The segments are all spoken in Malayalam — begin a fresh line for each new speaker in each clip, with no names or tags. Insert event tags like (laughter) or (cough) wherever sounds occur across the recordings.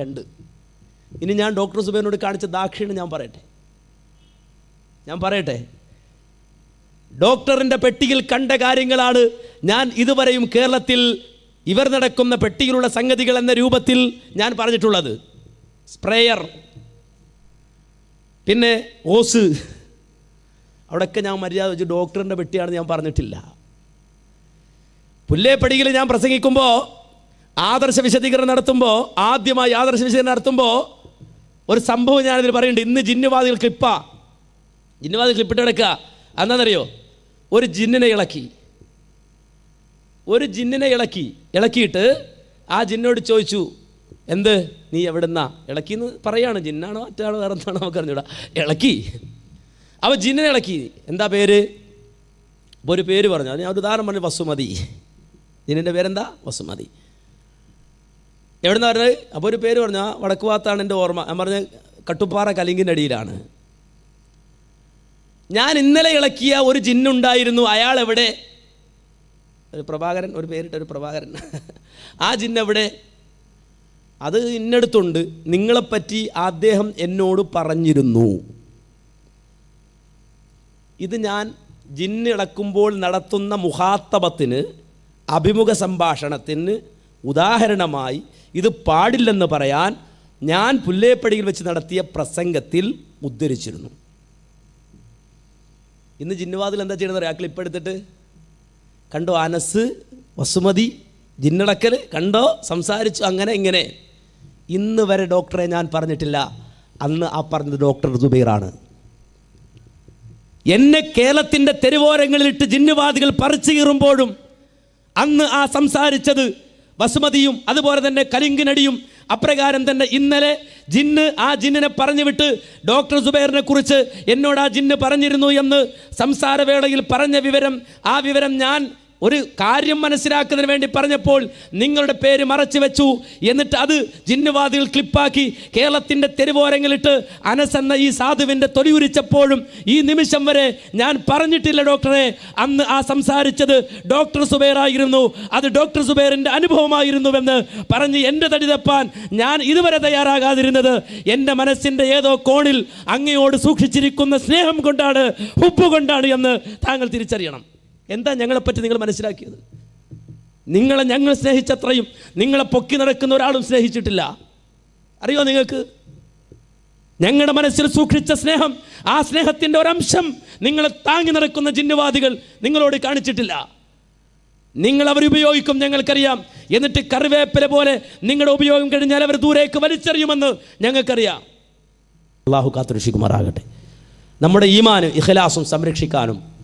രണ്ട്. ഇനി ഞാൻ ഡോക്ടർ സുബേനോട് കാണിച്ച ദാക്ഷിണ്യം ഞാൻ പറയട്ടെ. ഞാൻ പറയട്ടെ. ഡോക്ടറിന്റെ പെട്ടിയിൽ കണ്ട കാര്യങ്ങളാണ് ഞാൻ ഇതുവരെയും കേരളത്തിൽ ഇവർ നടക്കുന്ന പെട്ടിയിലുള്ള സംഗതികൾ എന്ന രൂപത്തിൽ ഞാൻ പറഞ്ഞിട്ടുള്ളത്. സ്പ്രേയർ പിന്നെ ഓസ്. അവിടെയൊക്കെ ഞാൻ മര്യാദ വെച്ച് ഡോക്ടറിന്റെ പെട്ടിയാണ് ഞാൻ പറഞ്ഞിട്ടില്ല. പുല്ലേപ്പടിയിൽ ഞാൻ പ്രസംഗിക്കുമ്പോൾ ആദർശ വിശദീകരണം നടത്തുമ്പോൾ ആദ്യമായി ആദർശ വിശദീകരണം നടത്തുമ്പോൾ ഒരു സംഭവം ഞാനിതിൽ പറയുന്നുണ്ട്. ഇന്ന് ജിന്നുവാദികൾ ക്ലിപ്പാ. ജിന്നുവാദികൾ ക്ലിപ്പിട്ട് കിടക്കുക എന്താണെന്നറിയോ ഒരു ജിന്നിനെ ഇളക്കി. ഒരു ജിന്നിനെ ഇളക്കി. ഇളക്കിയിട്ട് ആ ജിന്നോട് ചോദിച്ചു എന്ത്? നീ എവിടുന്നാ? ഇളക്കിന്ന് പറയാണ്. ജിന്നാണോ മറ്റാണോ വേറെ എന്താണോ നമുക്ക് അറിഞ്ഞൂടാ ഇളക്കി. അവ ജിന്നിനെ ഇളക്കി. എന്താ പേര്? അപ്പോൾ ഒരു പേര് പറഞ്ഞു. ഞാൻ ഒരു ഉദാഹരണം പറഞ്ഞു വസുമതി. ജിന്നിന്റെ പേരെന്താ? വസുമതി. എവിടുന്ന പറഞ്ഞത്? അപ്പോൾ ഒരു പേര് പറഞ്ഞു ആ വടക്ക് ഭാഗത്താണ് എന്റെ ഓർമ്മ. ഞാൻ പറഞ്ഞ കട്ടുപ്പാറ കലിങ്കിന്റെ അടിയിലാണ്. ഞാൻ ഇന്നലെ ഇളക്കിയ ഒരു ജിന്നുണ്ടായിരുന്നു അയാൾ എവിടെ? ഒരു പ്രഭാകരൻ ഒരു പേരിട്ട ഒരു പ്രഭാകരൻ. (laughs) ആ ജിന്നെവിടെ അത് ഇന്നടുത്തുണ്ട്. നിങ്ങളെപ്പറ്റി അദ്ദേഹം എന്നോട് പറഞ്ഞിരുന്നു. ഇത് ഞാൻ ജിന്നിളക്കുമ്പോൾ നടത്തുന്ന മുഹാത്തബത്തിന് അഭിമുഖ സംഭാഷണത്തിന് ഉദാഹരണമായി ഇത് പാടില്ലെന്ന് പറയാൻ ഞാൻ പുല്ലേപ്പടിയിൽ വെച്ച് നടത്തിയ പ്രസംഗത്തിൽ ഉദ്ധരിച്ചിരുന്നു. ഇന്ന് ജിന്നുവാതിൽ എന്താ ചെയ്യണമെന്ന് അറിയാം? ക്ലിപ്പ് എടുത്തിട്ട് കണ്ടോ അനസ് വസുമതി ജിന്നടക്കൽ കണ്ടോ? സംസാരിച്ചു അങ്ങനെ ഇങ്ങനെ. ഇന്ന് വരെ ഡോക്ടറെ ഞാൻ പറഞ്ഞിട്ടില്ല. അന്ന് ആ പറഞ്ഞത് ഡോക്ടർ സുബൈറാണ്. എന്നെ കേരളത്തിന്റെ തെരുവോരങ്ങളിലിട്ട് ജിന്നുവാദികൾ പറിച്ചു കീറുമ്പോഴും അന്ന് ആ സംസാരിച്ചത് വസുമതിയും അതുപോലെ തന്നെ കലിങ്കിനടിയും അപ്രകാരം തന്നെ ഇന്നലെ ജിന്ന് ആ ജിന്നിനെ പറഞ്ഞു വിട്ട് ഡോക്ടർ സുബൈറിനെ കുറിച്ച് എന്നോട് ആ ജിന്ന് പറഞ്ഞിരുന്നു എന്ന് സംസാരവേളയിൽ പറഞ്ഞ വിവരം ആ വിവരം ഞാൻ ഒരു കാര്യം മനസ്സിലാക്കുന്നതിന് വേണ്ടി പറഞ്ഞപ്പോൾ നിങ്ങളുടെ പേര് മറച്ചു വെച്ചു. എന്നിട്ട് അത് ജിന്നുവാദികൾ ക്ലിപ്പാക്കി കേരളത്തിന്റെ തെരുവോരങ്ങളിട്ട് അനസ് ഈ സാധുവിന്റെ തൊലിയുരിച്ചപ്പോഴും ഈ നിമിഷം വരെ ഞാൻ പറഞ്ഞിട്ടില്ല ഡോക്ടറെ. അന്ന് ആ സംസാരിച്ചത് ഡോക്ടർ സുബൈറായിരുന്നു. അത് ഡോക്ടർ സുബൈറിന്റെ അനുഭവമായിരുന്നുവെന്ന് പറഞ്ഞ് എന്റെ തടി തപ്പാൻ ഞാൻ ഇതുവരെ തയ്യാറാകാതിരുന്നത്. എന്റെ മനസ്സിന്റെ ഏതോ കോണിൽ അങ്ങയോട് സൂക്ഷിച്ചിരിക്കുന്ന സ്നേഹം കൊണ്ടാണ് ഉപ്പ് കൊണ്ടാണ് എന്ന് താങ്കൾ തിരിച്ചറിയണം. എന്താ ഞങ്ങളെപ്പറ്റി നിങ്ങൾ മനസ്സിലാക്കിയത്? നിങ്ങളെ ഞങ്ങൾ സ്നേഹിച്ചത്രയും നിങ്ങളെ പൊക്കി നടക്കുന്ന ഒരാളും സ്നേഹിച്ചിട്ടില്ല. അറിയോ നിങ്ങൾക്ക്? ഞങ്ങളുടെ മനസ്സിൽ സൂക്ഷിച്ച സ്നേഹം ആ സ്നേഹത്തിന്റെ ഒരംശം നിങ്ങളെ താങ്ങി നടക്കുന്ന ജിന്നുവാദികൾ നിങ്ങളോട് കാണിച്ചിട്ടില്ല. നിങ്ങൾ അവർ ഉപയോഗിക്കും ഞങ്ങൾക്കറിയാം. എന്നിട്ട് കറിവേപ്പില പോലെ നിങ്ങളുടെ ഉപയോഗം കഴിഞ്ഞാൽ അവർ ദൂരേക്ക് വലിച്ചെറിയുമെന്ന് ഞങ്ങൾക്കറിയാം. അള്ളാഹു കാത്തുരക്ഷിക്കുമാറാകട്ടെ. നമ്മുടെ ഈമാനും ഇഖലാസും സംരക്ഷിക്കാനും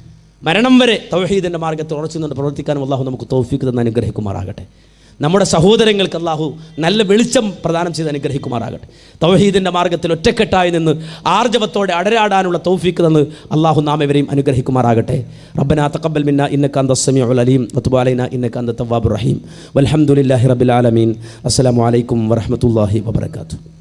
മരണം വരെ തൗഹീദിന്റെ മാർഗത്തിൽ ഉറച്ചുകൊണ്ട് പ്രവർത്തിക്കാനും അള്ളാഹു നമുക്ക് തൗഫീക്ക് തന്ന് അനുഗ്രഹിക്കുമാറാകട്ടെ. നമ്മുടെ സഹോദരങ്ങൾക്ക് അള്ളാഹു നല്ല വെളിച്ചം പ്രദാനം ചെയ്ത് അനുഗ്രഹിക്കുമാറാകട്ടെ. തൗഹീദിന്റെ മാർഗത്തിൽ ഒറ്റക്കെട്ടായി നിന്ന് ആർജവത്തോടെ അടരാടാനുള്ള തൗഫീക്ക് തന്ന് അള്ളാഹു നാം ഇവരെയും അനുഗ്രഹിക്കുമാറാകട്ടെ. റബ്ബന തക്കബൽ മിന്ന ഇന്നക അന്ത സമീഉൽ അലീം വതുബ് അലൈന ഇന്നക അന്ത തവ്വാബുർ റഹീം. വൽഹംദുലില്ലാഹി റബ്ബിൽ ആലമീൻ. അസ്സലാമു അലൈക്കും വറഹ്മത്തുള്ളാഹി വബറകാതുഹു.